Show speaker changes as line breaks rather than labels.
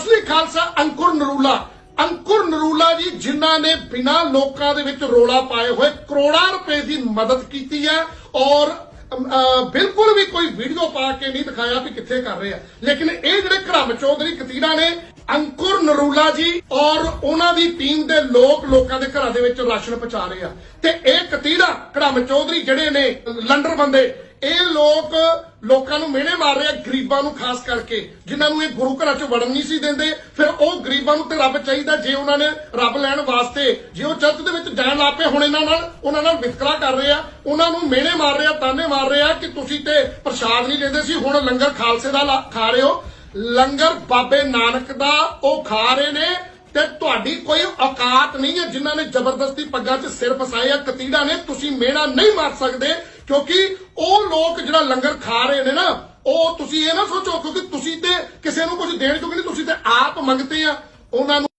ਅਸਲੀ ਖਾਲਸਾ ਅੰਕੁਰ ਨਰੂਲਾ ਅੰਕੁਰ ਨਰੂਲਾ ਜੀ ਜਿਨ੍ਹਾਂ ਨੇ ਬਿਨਾਂ ਲੋਕਾਂ ਦੇ ਵਿੱਚ ਰੋਲਾ ਪਾਏ ਹੋਏ ਕਰੋੜਾਂ ਰੁਪਏ ਦੀ ਮਦਦ ਕੀਤੀ ਹੈ ਔਰ ਬਿਲਕੁਲ ਵੀ ਕੋਈ ਵੀਡੀਓ ਪਾ ਕੇ ਨਹੀਂ ਦਿਖਾਇਆ ਵੀ ਕਿੱਥੇ ਕਰ ਰਹੇ ਆ। ਲੇਕਿਨ ਇਹ ਜਿਹੜੇ ਘਰਮ ਚੌਧਰੀ ਕਤੀਰਾ ਨੇ, ਅੰਕੁਰ ਨਰੂਲਾ ਜੀ ਔਰ ਉਹਨਾਂ ਦੀ ਟੀਮ ਦੇ ਲੋਕ ਲੋਕਾਂ ਦੇ ਘਰਾਂ ਦੇ ਵਿੱਚ ਰਾਸ਼ਨ ਪਹੁੰਚਾ ਰਹੇ ਆ। ਤੇ ਇਹ ਕਤੀਰਾ ਘਰਮ ਚੌਧਰੀ ਜਿਹੜੇ ਨੇ ਲੰਡਰ ਬੰਦੇ ਇਹ ਲੋਕ ਲੋਕਾਂ ਨੂੰ ਮਿਹਣੇ ਮਾਰ ਰਹੇ ਗਰੀਬਾਂ ਨੂੰ ਖਾਸ ਕਰਕੇ, ਜਿਨ੍ਹਾਂ ਨੂੰ ਇਹ ਗੁਰੂ ਘਰਾਂ 'ਚ ਵੜਨ ਨਹੀਂ ਸੀ ਦਿੰਦੇ। ਫਿਰ ਉਹ ਗਰੀਬਾਂ ਨੂੰ ਤੇ ਰੱਬ ਚਾਹੀਦਾ ਜੇ ਉਹਨਾਂ ਨੇ ਰੱਬ ਲੈਣ ਵਾਸਤੇ, ਜੇ ਉਹ ਚਰਚ ਦੇ ਵਿੱਚ ਜਾਣ ਲੱਪੇ ਹੁਣ ਇਹਨਾਂ ਨਾਲ, ਉਹਨਾਂ ਨਾਲ ਵਿਤਕਰਾ ਕਰ ਰਹੇ ਆ, ਉਹਨਾਂ ਨੂੰ ਮਿਹਣੇ ਮਾਰ ਰਿਹਾ ਤਾਨੇ ਮਾਰ ਰਹੇ ਆ ਕਿ ਤੁਸੀਂ ਤੇ ਪ੍ਰਸ਼ਾਦ ਨਹੀਂ ਲੈਂਦੇ ਸੀ, ਹੁਣ ਲੰਗਰ ਖਾਲਸੇ ਦਾ ਖਾ ਰਹੇ ਹੋ। ਲੰਗਰ ਬਾਬੇ ਨਾਨਕ ਦਾ, ਉਹ ਖਾ ਰਹੇ ਨੇ ਤੇ ਤੁਹਾਡੀ ਕੋਈ ਔਕਾਤ ਨਹੀਂ ਹੈ ਜਿਨ੍ਹਾਂ ਨੇ ਜ਼ਬਰਦਸਤੀ ਪੱਗਾਂ 'ਚ ਸਿਰ ਫਸਾਏ ਆ, ਕਤੀੜਾ ਨੇ, ਤੁਸੀਂ ਮਿਹਣਾ ਨਹੀਂ ਮਾਰ ਸਕਦੇ। ਕਿਉਂਕਿ ਉਹ ਲੋਕ ਜਿਹੜਾ ਲੰਗਰ ਖਾ ਰਹੇ ਨੇ ਨਾ, ਉਹ ਤੁਸੀਂ ਇਹ ਨਾ ਸੋਚੋ, ਕਿਉਂਕਿ ਤੁਸੀਂ ਤੇ ਕਿਸੇ ਨੂੰ ਕੁਝ ਦੇਣ ਜੋਗੇ ਨਹੀਂ, ਤੁਸੀਂ ਤੇ ਆਪ ਮੰਗਤੇ ਆ। ਉਹਨਾਂ ਨੂੰ